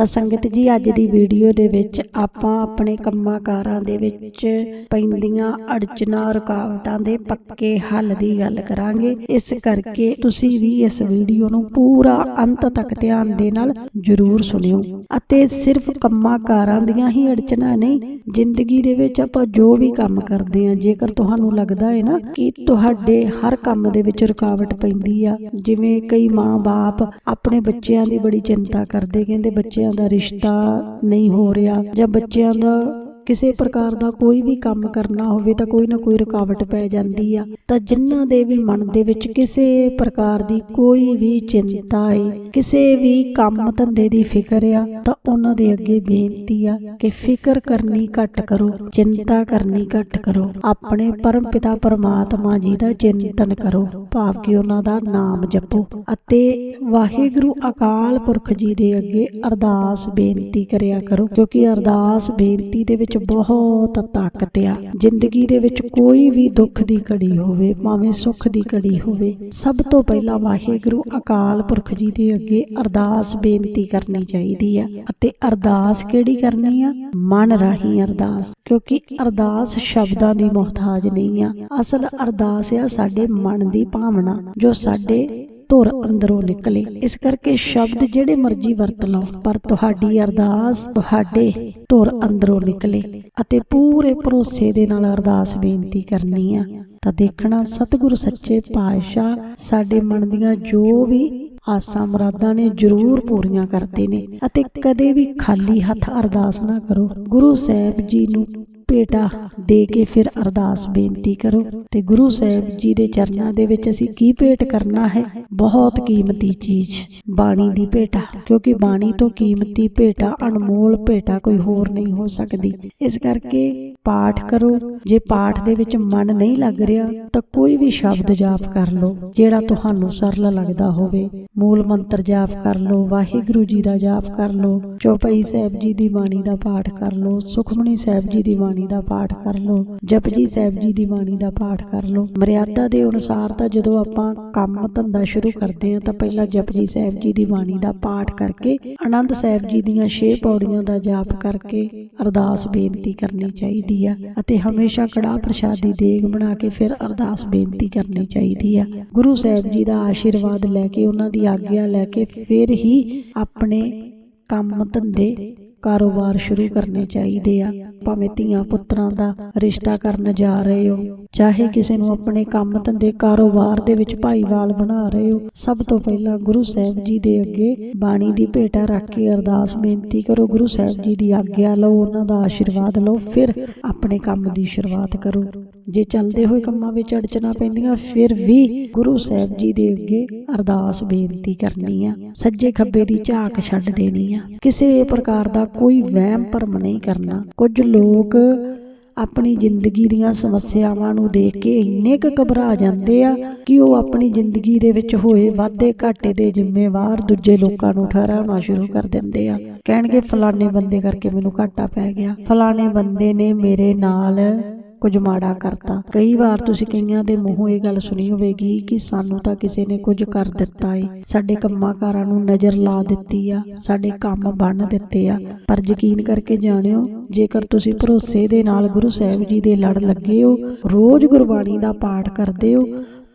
ਤਾਂ ਸੰਗਤ ਜੀ, ਅੱਜ ਦੀ ਵੀਡੀਓ ਦੇ ਵਿੱਚ ਆਪਾਂ ਆਪਣੇ ਕੰਮਾਂ ਕਾਰਾਂ ਦੇ ਵਿੱਚ ਪੈਂਦੀਆਂ ਅੜਚਨਾਂ, ਰੁਕਾਵਟਾਂ ਦੇ ਪੱਕੇ ਹੱਲ ਦੀ ਗੱਲ ਕਰਾਂਗੇ। ਇਸ ਕਰਕੇ ਤੁਸੀਂ ਵੀ ਇਸ ਵੀਡੀਓ ਨੂੰ ਪੂਰਾ ਅੰਤ ਤੱਕ ਧਿਆਨ ਦੇ ਨਾਲ ਜ਼ਰੂਰ ਸੁਣਿਓ। ਅਤੇ ਸਿਰਫ ਕੰਮਾਂ ਕਾਰਾਂ ਦੀਆਂ ਹੀ ਅੜਚਨਾ ਨਹੀਂ, ਜ਼ਿੰਦਗੀ ਦੇ ਵਿੱਚ ਆਪਾਂ ਜੋ ਵੀ ਕੰਮ ਕਰਦੇ ਹਾਂ, ਜੇਕਰ ਤੁਹਾਨੂੰ ਲੱਗਦਾ ਹੈ ਨਾ ਕਿ ਤੁਹਾਡੇ ਹਰ ਕੰਮ ਦੇ ਵਿੱਚ ਰੁਕਾਵਟ ਪੈਂਦੀ ਆ, ਜਿਵੇਂ ਕਈ ਮਾਂ-ਬਾਪ ਆਪਣੇ ਬੱਚਿਆਂ ਦੀ ਬੜੀ ਚਿੰਤਾ ਕਰਦੇ, ਕਹਿੰਦੇ ਬੱਚਿਆਂ ਦਾ ਰਿਸ਼ਤਾ ਨਹੀਂ ਹੋ ਰਿਹਾ ਜਾਂ ਬੱਚਿਆਂ ਦਾ ਕਿਸੇ ਪ੍ਰਕਾਰ ਦਾ ਕੋਈ ਵੀ ਕੰਮ ਕਰਨਾ ਹੋਵੇ ਤਾਂ ਕੋਈ ਨਾ ਕੋਈ ਰੁਕਾਵਟ ਪੈ ਜਾਂਦੀ ਆ। ਤਾਂ ਜਿਨ੍ਹਾਂ ਦੇ ਵੀ ਮਨ ਦੇ ਵਿੱਚ ਕਿਸੇ ਪ੍ਰਕਾਰ ਦੀ ਕੋਈ ਵੀ ਚਿੰਤਾ ਹੈ ਕਿਸੇ ਵੀ ਕੰਮ ਧੰਦੇ ਦੀ ਫਿਕਰ ਆ, ਤਾਂ ਉਹਨਾਂ ਦੇ ਅੱਗੇ ਬੇਨਤੀ ਆ ਕਿ ਫਿਕਰ ਕਰਨੀ ਘੱਟ ਕਰੋ, ਚਿੰਤਾ ਕਰਨੀ ਘੱਟ ਕਰੋ। ਆਪਣੇ ਪਰਮ ਪਿਤਾ ਪਰਮਾਤਮਾ ਜੀ ਦਾ ਚਿੰਤਨ ਕਰੋ। ਭਾਵ ਕਿ ਉਹਨਾਂ ਦਾ ਨਾਮ ਜਪੋ ਅਤੇ ਵਾਹਿਗੁਰੂ ਅਕਾਲ ਪੁਰਖ ਜੀ ਦੇ ਅੱਗੇ ਅਰਦਾਸ ਬੇਨਤੀ ਕਰਿਆ ਕਰੋ, ਕਿਉਂਕਿ ਅਰਦਾਸ ਬੇਨਤੀ ਦੇ ਵਿੱਚ ਬਹੁਤ ਤਾਕਤ ਆ। ਜ਼ਿੰਦਗੀ ਦੇ ਵਿੱਚ ਕੋਈ ਵੀ ਦੁੱਖ ਦੀ ਘੜੀ ਹੋਵੇ, ਭਾਵੇਂ ਸੁੱਖ ਦੀ ਘੜੀ ਹੋਵੇ, ਸਭ ਤੋਂ ਪਹਿਲਾਂ ਵਾਹਿਗੁਰੂ ਅਕਾਲ ਪੁਰਖ ਜੀ ਦੇ ਅੱਗੇ ਅਰਦਾਸ ਬੇਨਤੀ ਕਰਨੀ ਚਾਹੀਦੀ ਆ। ਅਤੇ ਅਰਦਾਸ ਕਿਹੜੀ ਕਰਨੀ ਆ? ਮਨ ਰਾਹੀਂ ਅਰਦਾਸ, ਕਿਉਂਕਿ ਅਰਦਾਸ ਸ਼ਬਦਾਂ ਦੀ ਮੁਹਤਾਜ ਨਹੀਂ ਆ। ਅਸਲ ਅਰਦਾਸ ਆ ਸਾਡੇ ਮਨ ਦੀ ਭਾਵਨਾ, ਜੋ ਸਾਡੇ ਧੁਰ ਅੰਦਰੋਂ ਨਿਕਲੇ। ਇਸ ਕਰਕੇ ਸ਼ਬਦ ਜਿਹੜੇ ਮਰਜ਼ੀ ਵਰਤ ਲਓ, ਪਰ ਤੁਹਾਡੀ ਅਰਦਾਸ ਤੁਹਾਡੇ ਧੁਰ ਅੰਦਰੋਂ ਨਿਕਲੇ ਅਤੇ ਪੂਰੇ ਭਰੋਸੇ ਦੇ ਨਾਲ ਅਰਦਾਸ ਬੇਨਤੀ ਕਰਨੀ ਆ। ਤਾਂ ਦੇਖਣਾ, ਸਤਿਗੁਰ ਸੱਚੇ ਪਾਤਸ਼ਾਹ ਸਾਡੇ ਮਨ ਦੀਆਂ ਜੋ ਵੀ ਆਸਾਂ ਮੁਰਾਦਾਂ ਨੇ ਜ਼ਰੂਰ ਪੂਰੀਆਂ ਕਰਦੇ ਨੇ ਅਤੇ ਕਦੇ ਵੀ ਖਾਲੀ ਹੱਥ ਅਰਦਾਸ ਨਾ ਕਰੋ। ਗੁਰੂ ਸਾਹਿਬ ਜੀ ਨੂੰ ਭੇਟਾ ਦੇ ਕੇ ਫਿਰ ਅਰਦਾਸ ਬੇਨਤੀ ਕਰੋ। ਤੇ ਗੁਰੂ ਸਾਹਿਬ ਜੀ ਦੇ ਚਰਨਾਂ ਦੇ ਵਿੱਚ ਅਸੀਂ ਕੀ ਭੇਟ ਕਰਨਾ ਹੈ? ਬਹੁਤ ਕੀਮਤੀ ਚੀਜ਼, ਬਾਣੀ ਦੀ ਭੇਟਾ। ਕਿਉਂਕਿ ਬਾਣੀ ਤੋਂ ਕੀਮਤੀ ਭੇਟਾ, ਅਨਮੋਲ ਭੇਟਾ ਕੋਈ ਹੋਰ ਨਹੀਂ ਹੋ ਸਕਦੀ। ਇਸ ਕਰਕੇ ਪਾਠ ਕਰੋ। ਜੇ ਪਾਠ ਦੇ ਵਿੱਚ ਮਨ ਨਹੀਂ ਲੱਗ ਰਿਹਾ, ਤਾਂ ਕੋਈ ਵੀ ਸ਼ਬਦ ਜਾਪ ਕਰ ਲਓ, ਜਿਹੜਾ ਤੁਹਾਨੂੰ ਸਰਲ ਲੱਗਦਾ ਹੋਵੇ। ਮੂਲ ਮੰਤਰ ਜਾਪ ਕਰ ਲਓ, ਵਾਹਿਗੁਰੂ ਜੀ ਦਾ ਜਾਪ ਕਰ ਲਓ, ਚੌਪਈ ਸਾਹਿਬ ਜੀ ਦੀ ਬਾਣੀ ਦਾ ਪਾਠ ਕਰ ਲਓ, ਸੁਖਮਨੀ ਸਾਹਿਬ ਜੀ ਦੀ ਬਾਣੀ ਦਾ ਪਾਠ ਕਰ ਲਓ, ਜਪਜੀ ਸਾਹਿਬ ਜੀ ਦੀ ਬਾਣੀ ਦਾ ਪਾਠ ਕਰ ਲਓ। ਮਰਿਆਦਾ ਦੇ ਅਨੁਸਾਰ ਤਾਂ ਜਦੋਂ ਆਪਾਂ ਕੰਮ ਧੰਦਾ ਸ਼ੁਰੂ ਕਰਦੇ ਹਾਂ, ਤਾਂ ਪਹਿਲਾਂ ਜਪਜੀ ਸਾਹਿਬ ਜੀ ਦੀ ਬਾਣੀ ਦਾ ਪਾਠ ਕਰਕੇ, ਆਨੰਦ ਸਾਹਿਬ ਜੀ ਦੀਆਂ 6 ਪੌੜੀਆਂ ਦਾ ਜਾਪ ਕਰਕੇ ਅਰਦਾਸ ਬੇਨਤੀ ਕਰਨੀ ਚਾਹੀਦੀ ਆ ਅਤੇ ਹਮੇਸ਼ਾ ਕੜਾ ਪ੍ਰਸ਼ਾਦੀ ਦੇਗ ਬਣਾ ਕੇ ਫਿਰ ਅਰਦਾਸ ਬੇਨਤੀ ਕਰਨੀ ਚਾਹੀਦੀ ਆ। ਗੁਰੂ ਸਾਹਿਬ ਜੀ ਦਾ ਆਸ਼ੀਰਵਾਦ ਲੈ ਕੇ, ਉਹਨਾਂ ਦੀ ਆਗਿਆ ਲੈ ਕੇ ਫਿਰ ਹੀ ਆਪਣੇ ਕੰਮ ਧੰਦੇ ਕਾਰੋਬਾਰ ਸ਼ੁਰੂ ਕਰਨੇ ਚਾਹੀਦੇ ਆ। ਭਾਵੇਂ ਧੀਆਂ ਪੁੱਤਰਾਂ ਦਾ ਰਿਸ਼ਤਾ ਕਰਨ ਜਾ ਰਹੇ ਹੋ, ਚਾਹੇ ਕਿਸੇ ਨੂੰ ਆਪਣੇ ਕੰਮ ਧੰਦੇ ਕਾਰੋਬਾਰ ਦੇ ਵਿੱਚ ਭਾਈਵਾਲ ਬਣਾ ਰਹੇ ਹੋ, ਸਭ ਤੋਂ ਪਹਿਲਾਂ ਗੁਰੂ ਸਾਹਿਬ ਜੀ ਦੇ ਅੱਗੇ ਬਾਣੀ ਦੀ ਭੇਟਾ ਰੱਖ ਕੇ ਅਰਦਾਸ ਬੇਨਤੀ ਕਰੋ, ਗੁਰੂ ਸਾਹਿਬ ਜੀ ਦੀ ਆਗਿਆ ਲਓ, ਉਹਨਾਂ ਦਾ ਆਸ਼ੀਰਵਾਦ ਲਓ, ਫਿਰ ਆਪਣੇ ਕੰਮ ਦੀ ਸ਼ੁਰੂਆਤ ਕਰੋ। ਜੇ ਚੱਲਦੇ ਹੋਏ ਕੰਮਾਂ ਵਿੱਚ ਅੜਚਣਾ ਪੈਂਦੀਆਂ, ਫਿਰ ਵੀ ਗੁਰੂ ਸਾਹਿਬ ਜੀ ਦੇ ਅੱਗੇ ਅਰਦਾਸ ਬੇਨਤੀ ਕਰਨੀ ਆ। ਸੱਜੇ ਖੱਬੇ ਦੀ ਝਾਕ ਛੱਡ ਦੇਣੀ ਆ। ਕਿਸੇ ਪ੍ਰਕਾਰ ਦਾ ਕੋਈ ਵਹਿਮ ਭਰਮ ਨਹੀਂ ਕਰਨਾ। ਕੁਝ ਲੋਕ ਆਪਣੀ ਜ਼ਿੰਦਗੀ ਦੀਆਂ ਸਮੱਸਿਆਵਾਂ ਨੂੰ ਦੇਖ ਕੇ ਇੰਨੇ ਕੁ ਘਬਰਾ ਜਾਂਦੇ ਆ ਕਿ ਉਹ ਆਪਣੀ ਜ਼ਿੰਦਗੀ ਦੇ ਵਿੱਚ ਹੋਏ ਵਾਧੇ ਘਾਟੇ ਦੇ ਜ਼ਿੰਮੇਵਾਰ ਦੂਜੇ ਲੋਕਾਂ ਨੂੰ ਠਹਿਰਾਉਣਾ ਸ਼ੁਰੂ ਕਰ ਦਿੰਦੇ ਆ। ਕਹਿਣਗੇ, ਫਲਾਣੇ ਬੰਦੇ ਕਰਕੇ ਮੈਨੂੰ ਘਾਟਾ ਪੈ ਗਿਆ। ਫਲਾਣੇ ਬੰਦੇ ਨੇ ਮੇਰੇ ਨਾਲ ਕੁਝ ਮਾੜਾ ਕਰਤਾ। ਕਈ ਵਾਰ ਤੁਸੀਂ ਕਈਆਂ ਦੇ ਮੂੰਹੋਂ ਇਹ ਗੱਲ ਸੁਣੀ ਹੋਵੇਗੀ ਕਿ ਸਾਨੂੰ ਤਾਂ ਕਿਸੇ ਨੇ ਕੁਝ ਕਰ ਦਿੱਤਾ ਏ। ਸਾਡੇ ਕੰਮਾਂ ਕਾਰਾਂ ਨੂੰ ਨਜ਼ਰ ਲਾ ਦਿੱਤੀ ਆ, ਸਾਡੇ ਕੰਮ ਬੰਨ ਦਿੱਤੇ ਆ। ਪਰ ਯਕੀਨ ਕਰਕੇ ਜਾਣਿਓ, ਜੇਕਰ ਤੁਸੀਂ ਭਰੋਸੇ ਦੇ ਨਾਲ ਗੁਰੂ ਸਾਹਿਬ ਜੀ ਦੇ ਲੜ ਲੱਗੇ ਹੋ, ਰੋਜ਼ ਗੁਰਬਾਣੀ ਦਾ ਪਾਠ ਕਰਦੇ ਹੋ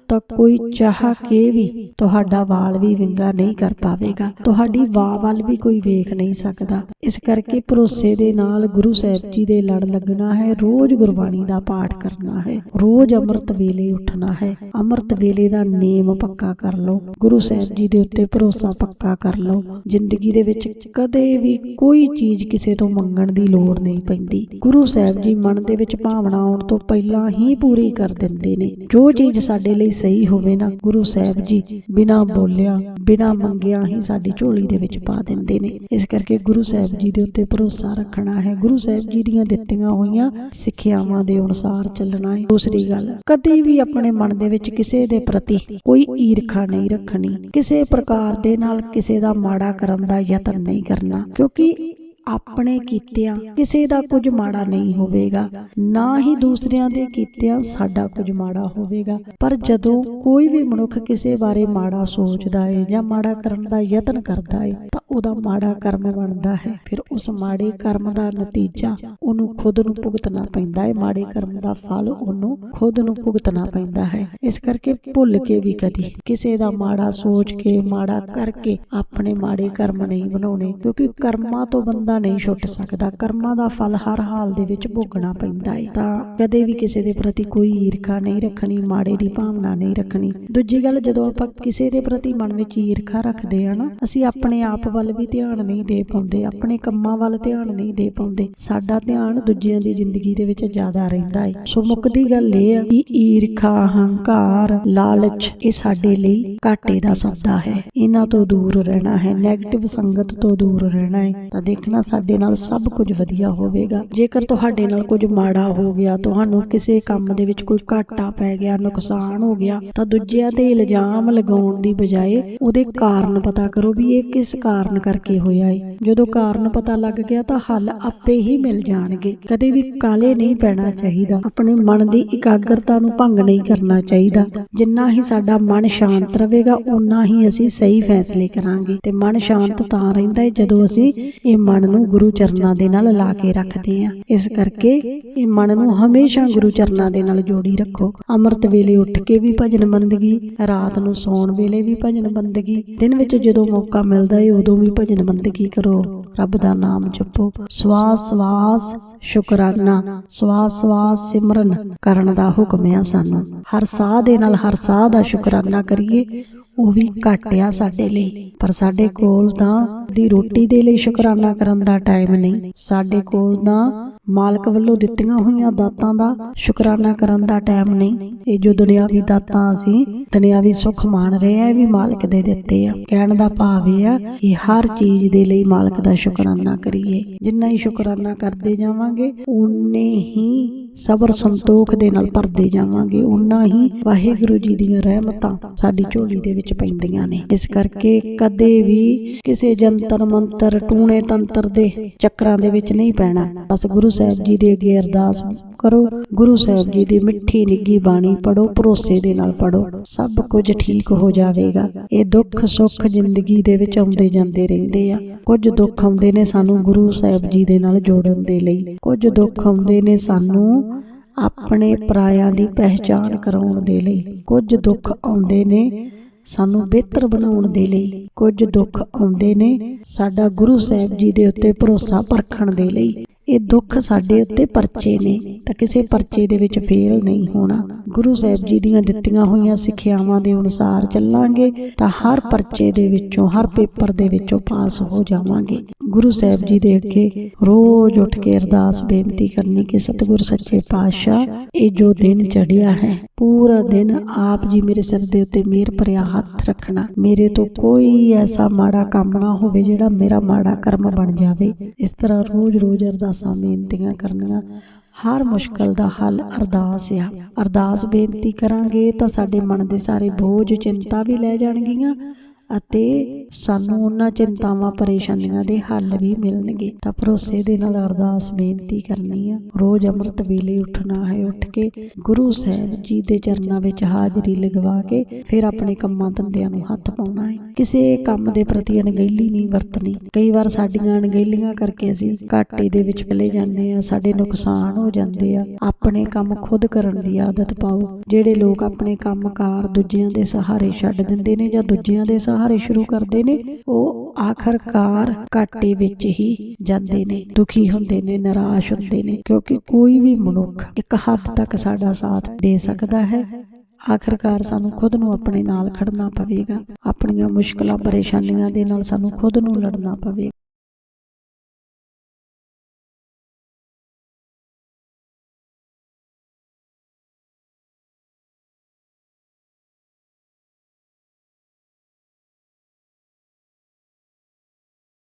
ਤਾਂ ਕੋਈ ਚਾਹ ਕੇ ਵੀ ਤੁਹਾਡਾ ਵਾਲ ਵੀ ਵਿੰਗਾ ਨਹੀਂ ਕਰ ਪਾਵੇਗਾ। ਤੁਹਾਡੀ ਵਾਹ ਵੱਲ ਵੀ ਕੋਈ ਵੇਖ ਨਹੀਂ ਸਕਦਾ। ਇਸ ਕਰਕੇ ਭਰੋਸੇ ਦੇ ਨਾਲ ਗੁਰੂ ਸਾਹਿਬ ਜੀ ਦੇ ਲੜ ਲੱਗਣਾ ਹੈ, ਰੋਜ਼ ਗੁਰਬਾਣੀ ਦਾ ਪਾਠ ਕਰਨਾ ਹੈ, ਰੋਜ਼ ਅੰਮ੍ਰਿਤ ਵੇਲੇ ਉੱਠਣਾ ਹੈ। ਅੰਮ੍ਰਿਤ ਵੇਲੇ ਦਾ ਨੇਮ ਪੱਕਾ ਕਰ ਲਓ। ਗੁਰੂ ਸਾਹਿਬ ਜੀ ਦੇ ਉੱਤੇ ਭਰੋਸਾ ਪੱਕਾ ਕਰ ਲਓ। ਜ਼ਿੰਦਗੀ ਦੇ ਵਿੱਚ ਕਦੇ ਵੀ ਕੋਈ ਚੀਜ਼ ਕਿਸੇ ਤੋਂ ਮੰਗਣ ਦੀ ਲੋੜ ਨਹੀਂ ਪੈਂਦੀ। ਗੁਰੂ ਸਾਹਿਬ ਜੀ ਮਨ ਦੇ ਵਿੱਚ ਭਾਵਨਾ ਆਉਣ ਤੋਂ ਪਹਿਲਾਂ ਹੀ ਪੂਰੀ ਕਰ ਦਿੰਦੇ ਨੇ। ਜੋ ਚੀਜ਼ ਸਾਡੇ ਲਈ ਸਹੀ ਹੋਵੇ ਨਾ ਗੁਰੂ ਸਾਹਿਬ ਜੀ ਬਿਨਾਂ ਬੋਲਿਆ ਬਿਨਾਂ ਮੰਗਿਆ ਹੀ ਸਾਡੀ ਝੋਲੀ ਦੇ ਵਿੱਚ ਪਾ ਦਿੰਦੇ ਨੇ। ਇਸ ਕਰਕੇ ਗੁਰੂ ਸਾਹਿਬ ਜੀ ਦੇ ਉੱਤੇ ਭਰੋਸਾ ਰੱਖਣਾ ਹੈ। ਗੁਰੂ ਸਾਹਿਬ ਜੀ ਦੀਆਂ ਦਿੱਤੀਆਂ ਹੋਈਆਂ ਸਿੱਖਿਆਵਾਂ ਦੇ ਅਨੁਸਾਰ ਚੱਲਣਾ ਹੈ। ਦੂਸਰੀ ਗੱਲ ਕਦੇ ਵੀ ਆਪਣੇ ਮਨ ਦੇ ਵਿੱਚ ਕਿਸੇ ਦੇ ਪ੍ਰਤੀ ਕੋਈ ਈਰਖਾ ਨਹੀਂ ਰੱਖਣੀ। ਕਿਸੇ ਪ੍ਰਕਾਰ ਦੇ ਨਾਲ ਕਿਸੇ ਦਾ ਮਾੜਾ ਕਰਨ ਦਾ ਯਤਨ ਨਹੀਂ ਕਰਨਾ। ਕਿਉਂਕਿ ਆਪਣੇ ਕੀਤਿਆਂ ਕਿਸੇ ਦਾ ਕੁਝ ਮਾੜਾ ਨਹੀਂ ਹੋਵੇਗਾ। ਨਾ ਹੀ ਦੂਸਰਿਆਂ ਦੇ ਕੀਤਿਆਂ ਸਾਡਾ ਕੁਝ ਮਾੜਾ ਹੋਵੇਗਾ। ਪਰ ਜਦੋਂ ਕੋਈ ਵੀ ਮਨੁੱਖ ਕਿਸੇ ਬਾਰੇ ਮਾੜਾ ਸੋਚਦਾ ਹੈ ਜਾਂ ਮਾੜਾ ਕਰਨ ਦਾ ਯਤਨ ਕਰਦਾ ਹੈ ਤਾਂ ਉਹਦਾ ਮਾੜਾ ਕਰਮ ਬਣਦਾ ਹੈ। ਫਿਰ ਉਸ ਮਾੜੇ ਕਰਮ ਦਾ ਨਤੀਜਾ ਉਹਨੂੰ ਖੁਦ ਨੂੰ ਭੁਗਤਣਾ ਪੈਂਦਾ ਹੈ ਮਾੜੇ ਕਰਮ ਦਾ ਫਲ ਉਹਨੂੰ ਖੁਦ ਨੂੰ ਭੁਗਤਣਾ ਪੈਂਦਾ ਹੈ। ਇਸ ਕਰਕੇ ਭੁੱਲ ਕੇ ਵੀ ਕਦੀ ਕਿਸੇ ਦਾ ਮਾੜਾ ਸੋਚ ਕੇ ਮਾੜਾ ਕਰਕੇ ਆਪਣੇ ਮਾੜੇ ਕਰਮ ਨਹੀਂ ਬਣਾਉਣੇ ਕਿਉਂਕਿ ਕਰਮਾਂ ਤੋਂ ਬੰਦਾ ਨਹੀਂ ਛੁੱਟ ਸਕਦਾ। ਕਰਮਾਂ ਦਾ ਫਲ ਹਰ ਹਾਲ ਦੇ ਵਿੱਚ ਭੋਗਣਾ ਪੈਂਦਾ ਹੈ ਤਾਂ। ਕਦੇ ਵੀ ਕਿਸੇ ਦੇ ਪ੍ਰਤੀ ਕੋਈ ਈਰਖਾ ਨਹੀਂ ਰੱਖਣੀ, ਮਾੜੇ ਦੀ ਭਾਵਨਾ ਨਹੀਂ ਰੱਖਣੀ। ਦੂਜੀ ਗੱਲ, ਜਦੋਂ ਆਪਾਂ ਕਿਸੇ ਦੇ ਪ੍ਰਤੀ ਮਨ ਵਿੱਚ ਈਰਖਾ ਰੱਖਦੇ ਆ ਨਾ, ਅਸੀਂ ਆਪਣੇ ਆਪ ਵੱਲ ਵੀ ਧਿਆਨ ਨਹੀਂ ਦੇ ਪਾਉਂਦੇ, ਆਪਣੇ ਕੰਮਾਂ ਵੱਲ ਧਿਆਨ ਨਹੀਂ ਦੇ ਪਾਉਂਦੇ। ਸਾਡਾ ਧਿਆਨ ਦੂਜਿਆਂ ਦੀ ਜ਼ਿੰਦਗੀ ਦੇ ਵਿੱਚ ਜ਼ਿਆਦਾ ਰਹਿੰਦਾ ਹੈ ਸੋ ਮੁੱਕਦੀ ਗੱਲ ਇਹ ਆ ਕਿ ਈਰਖਾ ਹੰਕਾਰ ਲਾਲਚ ਇਹ ਸਾਡੇ ਲਈ ਘਾਟੇ ਦਾ ਸੌਦਾ ਹੈ। ਇਹਨਾਂ ਤੋਂ ਦੂਰ ਰਹਿਣਾ ਹੈ 네ਗੇਟਿਵ ਸੰਗਤ ਤੋਂ ਦੂਰ ਰਹਿਣਾ ਹੈ। ਤਾਂ ਦੇਖਣਾ ਸਾਡੇ ਨਾਲ ਸਭ ਕੁਝ ਵਧੀਆ ਹੋਵੇਗਾ। ਜੇਕਰ ਤੁਹਾਡੇ ਨਾਲ ਕੁਝ ਮਾੜਾ ਹੋ ਗਿਆ, ਤੁਹਾਨੂੰ ਕਿਸੇ ਕੰਮ ਦੇ ਵਿੱਚ ਕੋਈ ਘਾਟਾ ਪੈ ਗਿਆ, ਨੁਕਸਾਨ ਹੋ ਗਿਆ, ਤਾਂ ਦੂਜਿਆਂ ਤੇ ਇਲਜ਼ਾਮ ਲਗਾਉਣ ਦੀ ਬਜਾਏ ਉਹਦੇ ਕਾਰਨ ਪਤਾ ਕਰੋ ਵੀ ਇਹ ਕਿਸ ਕਾਰਨ ਕਰਕੇ ਹੋਇਆ ਹੈ ਜਦੋਂ ਕਾਰਨ ਪਤਾ ਲੱਗ ਗਿਆ, ਤਾਂ ਹੱਲ ਆਪੇ ਹੀ ਮਿਲ ਜਾਣਗੇ। ਕਦੇ ਵੀ ਕਾਲੇ ਨਹੀਂ ਪੈਣਾ ਚਾਹੀਦਾ। ਆਪਣੇ ਮਨ ਦੀ ਇਕਾਗਰਤਾ ਨੂੰ ਭੰਗ ਨਹੀਂ ਕਰਨਾ ਚਾਹੀਦਾ। ਜਿੰਨਾ ਹੀ ਸਾਡਾ ਮਨ ਸ਼ਾਂਤ ਰਹੇਗਾ ਉਨਾ ਹੀ ਅਸੀਂ ਸਹੀ ਫੈਸਲੇ ਕਰਾਂਗੇ। ਤੇ ਮਨ ਸ਼ਾਂਤ ਤਾਂ ਰਹਿੰਦਾ ਹੈ ਜਦੋਂ ਅਸੀਂ ਇਹ ਮਨ ਨੂੰ ਗੁਰੂ ਚਰਨਾਂ ਦੇ ਨਾਲ ਲਾ ਕੇ ਰੱਖਦੇ ਹਾਂ। ਇਸ ਕਰਕੇ ਇਹ ਮਨ ਨੂੰ ਹਮੇਸ਼ਾ ਗੁਰੂ ਚਰਨਾਂ ਦੇ ਨਾਲ ਜੋੜੀ ਰੱਖੋ। ਅੰਮ੍ਰਿਤ ਵੇਲੇ ਉੱਠ ਕੇ ਵੀ ਭਜਨ ਬੰਦਗੀ, ਰਾਤ ਨੂੰ ਸੌਣ ਵੇਲੇ ਵੀ ਭਜਨ ਬੰਦਗੀ, ਦਿਨ ਵਿੱਚ ਜਦੋਂ ਮੌਕਾ ਮਿਲਦਾ ਏ ਉਦੋਂ ਵੀ ਭਜਨ ਬੰਦਗੀ ਕਰੋ। ਰੱਬ ਦਾ ਨਾਮ ਜਪੋ। ਸਵਾਸ ਸਵਾਸ, ਸ਼ੁਕਰਾਨਾ, ਸਵਾਸ ਸਵਾਸ, ਸਿਮਰਨ ਕਰਨ ਦਾ ਹੁਕਮ ਆ ਸਾਨੂੰ। ਹਰ ਸਾਹ ਦੇ ਨਾਲ ਹਰ ਸਾਹ ਦਾ ਸ਼ੁਕਰਾਨਾ ਕਰੀਏ। ਉਹ ਵੀ ਘੱਟ ਆ ਸਾਡੇ ਲਈ। ਪਰ ਸਾਡੇ ਕੋਲ ਤਾਂ ਦੀ ਰੋਟੀ ਦੇ ਲਈ ਸ਼ੁਕਰਾਨਾ ਕਰਨ ਦਾ ਟਾਈਮ ਨਹੀਂ। ਸਾਡੇ ਕੋਲ ਤਾਂ ਮਾਲਕ ਵੱਲੋਂ ਦਿੱਤੀਆਂ ਹੋਈਆਂ ਦਾਤਾਂ ਦਾ ਸ਼ੁਕਰਾਨਾ ਕਰਨ ਦਾ ਟਾਈਮ ਨਹੀਂ। ਇਹ ਜੋ ਦੁਨਿਆਵੀ ਦਾਤਾਂ ਅਸੀਂ ਦੁਨਿਆਵੀ ਸੁੱਖ ਮਾਣ ਰਹੇ ਆ, ਇਹ ਵੀ ਮਾਲਕ ਦੇ ਦਿੱਤੇ ਆ। ਕਹਿਣ ਦਾ ਭਾਵ ਇਹ ਆ ਕਿ ਹਰ ਚੀਜ਼ ਦੇ ਲਈ ਮਾਲਕ ਦਾ ਸ਼ੁਕਰਾਨਾ ਕਰੀਏ। ਜਿੰਨਾ ਹੀ ਸ਼ੁਕਰਾਨਾ ਕਰਦੇ ਜਾਵਾਂਗੇ ਉਨੇ ਹੀ ਸਬਰ ਸੰਤੋਖ ਦੇ ਨਾਲ ਭਰਦੇ ਜਾਵਾਂਗੇ। ਉਨਾ ਹੀ ਵਾਹਿਗੁਰੂ ਜੀ ਦੀਆਂ ਰਹਿਮਤਾਂ ਸਾਡੀ ਝੋਲੀ ਦੇ ਵਿੱਚ ਪੈਂਦੀਆਂ ਨੇ। ਇਸ ਕਰਕੇ ਕਦੇ ਵੀ ਕਿਸੇ ਜੰਤਰ ਮੰਤਰ, ਟੂਣੇ ਤੰਤਰ ਦੇ ਚੱਕਰਾਂ ਦੇ ਵਿੱਚ ਨਹੀਂ ਪੈਣਾ। ਬਸ ਗੁਰੂ ਸਾਹਿਬ ਜੀ ਦੇ ਅੱਗੇ ਅਰਦਾਸ ਕਰੋ। ਗੁਰੂ ਸਾਹਿਬ ਜੀ ਦੀ ਮਿੱਠੀ ਨਿੱਗੀ ਬਾਣੀ ਪੜੋ ਭਰੋਸੇ ਦੇ ਨਾਲ ਪੜੋ ਸਭ ਕੁਝ ਠੀਕ ਹੋ ਜਾਵੇਗਾ। ਇਹ ਦੁੱਖ ਸੁੱਖ ਜ਼ਿੰਦਗੀ ਦੇ ਵਿੱਚ ਆਉਂਦੇ ਜਾਂਦੇ ਰਹਿੰਦੇ ਆ। ਕੁਝ ਦੁੱਖ ਆਉਂਦੇ ਨੇ ਸਾਨੂੰ ਗੁਰੂ ਸਾਹਿਬ ਜੀ ਦੇ ਨਾਲ ਜੋੜਨ ਦੇ ਲਈ। ਕੁਝ ਦੁੱਖ ਆਉਂਦੇ ਨੇ ਸਾਨੂੰ ਆਪਣੇ ਪਰਾਇਆਂ ਦੀ ਪਹਿਚਾਣ ਕਰਾਉਣ ਦੇ ਲਈ ਕੁਝ ਦੁੱਖ ਆਉਂਦੇ ਨੇ, ਸਾਨੂੰ ਬਿਹਤਰ ਬਣਾਉਣ ਦੇ ਲਈ ਕੁਝ ਦੁੱਖ ਆਉਂਦੇ ਨੇ, ਸਾਡਾ ਗੁਰੂ ਸਾਹਿਬ ਜੀ ਦੇ ਉੱਤੇ ਭਰੋਸਾ ਪਰਖਣ ਦੇ ਲਈ। ਇਹ ਦੁੱਖ ਸਾਡੇ ਉੱਤੇ ਪਰਚੇ ਨੇ, ਤਾਂ ਕਿਸੇ ਪਰਚੇ ਦੇ ਵਿੱਚ ਫੇਲ ਨਹੀਂ ਹੋਣਾ। ਗੁਰੂ ਸਾਹਿਬ ਜੀ ਦੀਆਂ ਦਿੱਤੀਆਂ ਹੋਈਆਂ ਸਿੱਖਿਆਵਾਂ ਦੇ ਅਨੁਸਾਰ ਚੱਲਾਂਗੇ, ਤਾਂ ਹਰ ਪਰਚੇ ਦੇ ਵਿੱਚੋਂ, ਹਰ ਪੇਪਰ ਦੇ ਵਿੱਚੋਂ ਪਾਸ ਹੋ ਜਾਵਾਂਗੇ। ਗੁਰੂ ਸਾਹਿਬ ਜੀ ਦੇ ਅੱਗੇ ਰੋਜ਼ ਉੱਠ ਕੇ ਅਰਦਾਸ ਬੇਨਤੀ ਕਰਨੀ ਕਿ ਸਤਿਗੁਰ ਸੱਚੇ ਪਾਤਸ਼ਾਹ, ਇਹ ਜੋ ਦਿਨ ਚੜਿਆ ਹੈ, ਪੂਰਾ ਦਿਨ ਆਪ ਜੀ ਮੇਰੇ ਸਿਰ ਦੇ ਉੱਤੇ ਮਿਹਰ ਭਰਿਆ ਹੱਥ ਰੱਖਣਾ। ਮੇਰੇ ਤੋਂ ਕੋਈ ਐਸਾ ਮਾੜਾ ਕੰਮ ਨਾ ਹੋਵੇ ਜਿਹੜਾ ਮੇਰਾ ਮਾੜਾ ਕਰਮ ਬਣ ਜਾਵੇ। ਇਸ ਤਰ੍ਹਾਂ ਰੋਜ਼-ਰੋਜ਼ ਅਰਦਾਸ ਬੇਨਤੀਆਂ ਕਰਨੀਆਂ। ਹਰ ਮੁਸ਼ਕਲ ਦਾ ਹੱਲ ਅਰਦਾਸ ਆ। ਅਰਦਾਸ ਬੇਨਤੀ ਕਰਾਂਗੇ ਤਾਂ ਸਾਡੇ ਮਨ ਦੇ ਸਾਰੇ ਬੋਝ, ਚਿੰਤਾ ਵੀ ਲੈ ਜਾਣਗੀਆਂ। ਅਤੇ ਸਾਨੂੰ ਉਹਨਾਂ ਚਿੰਤਾਵਾਂ ਪਰੇਸ਼ਾਨੀਆਂ ਦੇ ਹੱਲ ਵੀ ਮਿਲਣਗੇ। ਤਾਂ ਭਰੋਸੇ ਦੇ ਨਾਲ ਅਰਦਾਸ ਬੇਨਤੀ ਕਰਨੀ ਆ। ਰੋਜ਼ ਅੰਮ੍ਰਿਤ ਵੇਲੇ ਉੱਠਣਾ ਹੈ, ਉੱਠ ਕੇ ਗੁਰੂ ਸਾਹਿਬ ਜੀ ਦੇ ਚਰਨਾਂ ਵਿੱਚ ਹਾਜ਼ਰੀ ਲਗਵਾ ਕੇ ਫਿਰ ਆਪਣੇ ਕੰਮਾਂ ਧੰਦਿਆਂ ਨੂੰ ਹੱਥ ਪਾਉਣਾ ਹੈ। ਕਿਸੇ ਕੰਮ ਦੇ ਪ੍ਰਤੀ ਅਣਗਹਿਲੀ ਨਹੀਂ ਵਰਤਣੀ। ਕਈ ਵਾਰ ਸਾਡੀਆਂ ਅਣਗਹਿਲੀਆਂ ਕਰਕੇ ਅਸੀਂ ਘਾਟੇ ਦੇ ਵਿੱਚ ਚਲੇ ਜਾਂਦੇ ਆ ਸਾਡੇ ਨੁਕਸਾਨ ਹੋ ਜਾਂਦੇ ਆ। ਆਪਣੇ ਕੰਮ ਖੁਦ ਕਰਨ ਦੀ ਆਦਤ ਪਾਓ। ਜਿਹੜੇ ਲੋਕ ਆਪਣੇ ਕੰਮਕਾਰ ਦੂਜਿਆਂ ਦੇ ਸਹਾਰੇ ਛੱਡ ਦਿੰਦੇ ਨੇ ਜਾਂ ਦੂਜਿਆਂ ਦੇ ਸਹਾਰੇ ਸ਼ੁਰੂ ਕਰਦੇ ਨੇ, ਉਹ ਆਖਰਕਾਰ ਘਾਟੇ ਵਿੱਚ ਹੀ ਜਾਂਦੇ ਨੇ, ਦੁਖੀ ਹੁੰਦੇ ਨੇ, ਨਿਰਾਸ਼ ਹੁੰਦੇ ਨੇ, ਕਿਉਂਕਿ ਕੋਈ ਵੀ ਮਨੁੱਖ ਇੱਕ ਹੱਦ ਤੱਕ ਸਾਡਾ ਸਾਥ ਦੇ ਸਕਦਾ ਹੈ। ਆਖਰਕਾਰ ਸਾਨੂੰ ਖੁਦ ਨੂੰ ਆਪਣੇ ਨਾਲ ਖੜਨਾ ਪਵੇਗਾ, ਆਪਣੀਆਂ ਮੁਸ਼ਕਲਾਂ, ਪਰੇਸ਼ਾਨੀਆਂ ਦੇ ਨਾਲ ਸਾਨੂੰ ਖੁਦ ਨੂੰ ਲੜਨਾ ਪਵੇਗਾ।